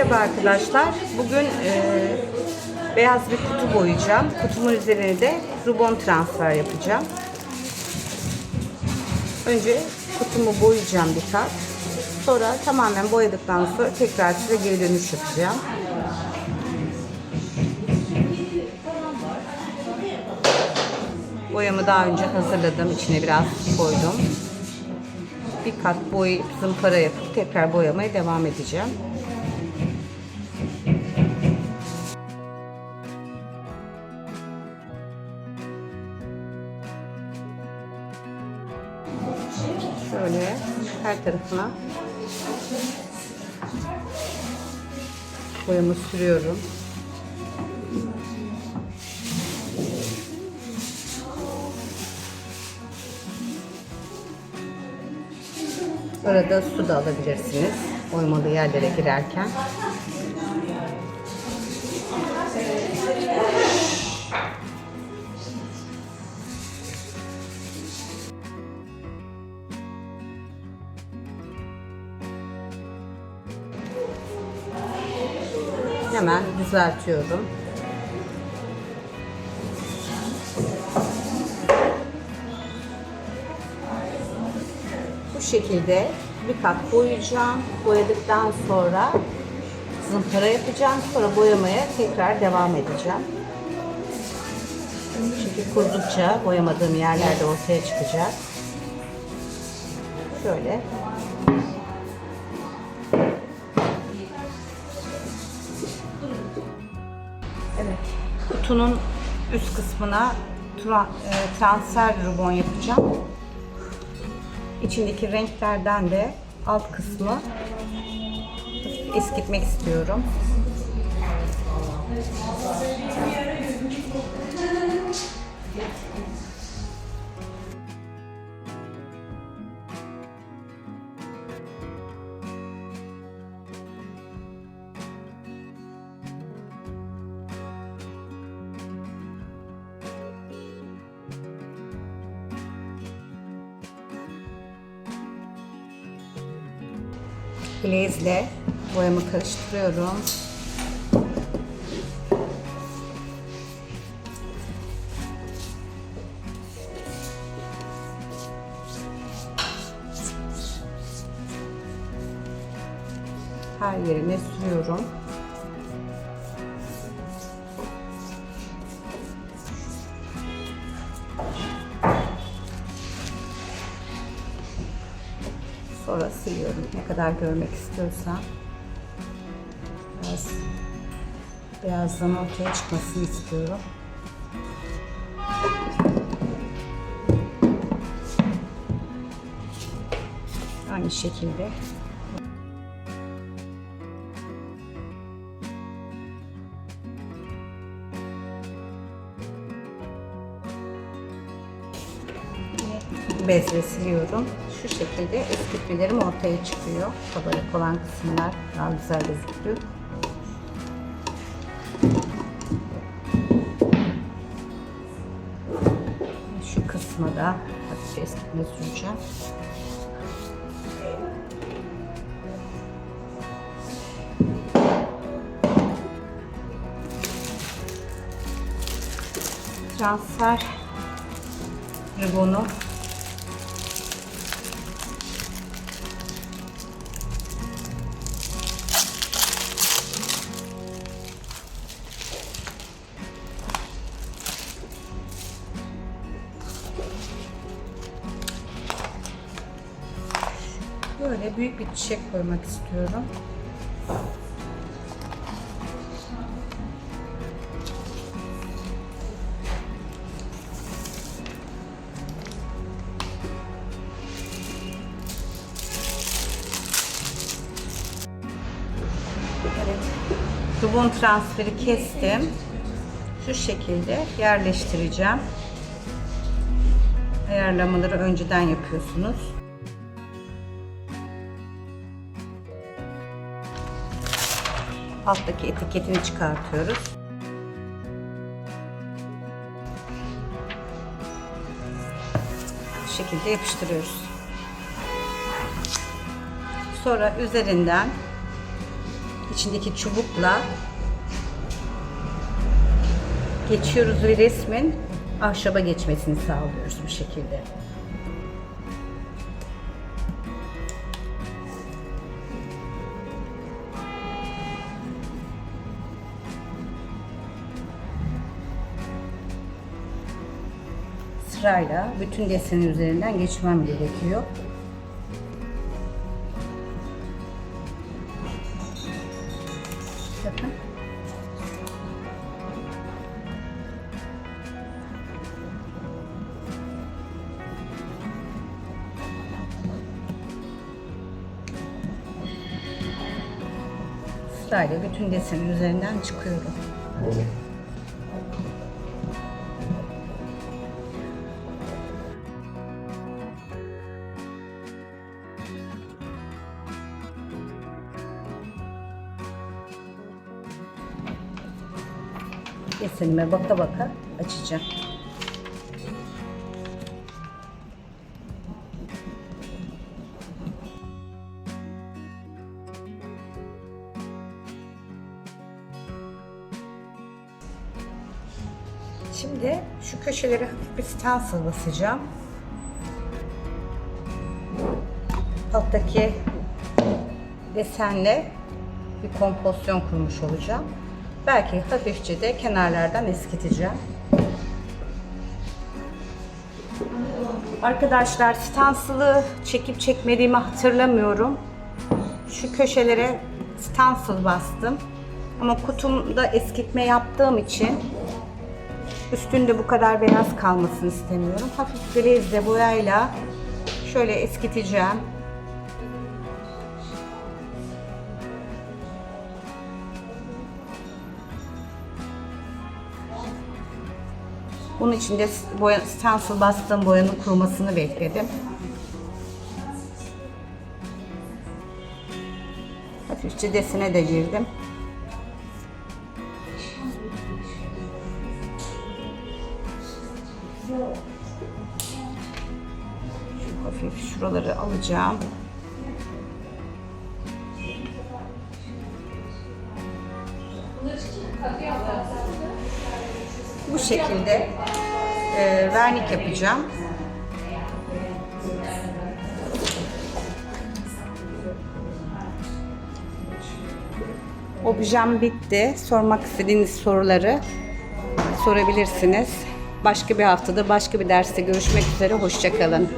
Merhaba arkadaşlar. Bugün e, beyaz bir kutu boyayacağım. Kutumun üzerine de rubon transfer yapacağım. Önce kutumu boyayacağım bir kat. Sonra tamamen boyadıktan sonra tekrar size geri dönüş yapacağım. Boyamı daha önce hazırladım. İçine biraz koydum. Bir kat boyayıp zımpara yapıp tekrar boyamaya devam edeceğim. Şöyle her tarafına boyamı sürüyorum. Arada su da alabilirsiniz. Oymalı yerlere girerken. Hemen düzeltiyorum. Bu şekilde bir kat boyayacağım. Boyadıktan sonra zımpara yapacağım. Sonra boyamaya tekrar devam edeceğim. Çünkü kurdukça boyamadığım yerlerde ortaya çıkacak. Şöyle. Kutunun üst kısmına tra- e, transfer rubon yapacağım. İçindeki renklerden de alt kısmı eskitmek istiyorum. Glazle boyamı karıştırıyorum. Her yerine sürüyorum. Sonra siliyorum. Ne kadar görmek istiyorsam. Biraz beyazlığın ortaya çıkmasını istiyorum. Aynı şekilde bezle siliyorum. Şu şekilde eskitmelerim ortaya çıkıyor. Kabarık olan kısımlar daha güzel gözüküyor. Şu kısmı da hafif eskitme süreceğim. Transfer ribonu Böyle büyük bir çiçek koymak istiyorum. Rubon transferi kestim. Şu şekilde yerleştireceğim. Ayarlamaları önceden yapıyorsunuz. Alttaki etiketini çıkartıyoruz. Bu şekilde yapıştırıyoruz. Sonra üzerinden içindeki çubukla geçiyoruz ve resmin ahşaba geçmesini sağlıyoruz bu şekilde. Sırayla bütün desenin üzerinden geçmem gerekiyor. Bakın. Sırayla bütün desenin üzerinden çıkıyorum. Desenime baka baka açacağım. Şimdi şu köşelere hafif bir stencil basacağım. Alttaki desenle bir kompozisyon kurmuş olacağım. Belki hafifçe de kenarlardan eskiteceğim. Arkadaşlar stansılı çekip çekmediğimi hatırlamıyorum. Şu köşelere stansıl bastım. Ama kutumda eskitme yaptığım için üstünde bu kadar beyaz kalmasını istemiyorum. Hafif glazle boyayla şöyle eskiteceğim. Bunun için de boya, stencil bastığım boyanın kurumasını bekledim. Hafifçe desene de girdim. Hafif şuraları alacağım. Bu şekilde e, vernik yapacağım. Objem bitti. Sormak istediğiniz soruları sorabilirsiniz. Başka bir haftada başka bir derste görüşmek üzere. Hoşçakalın.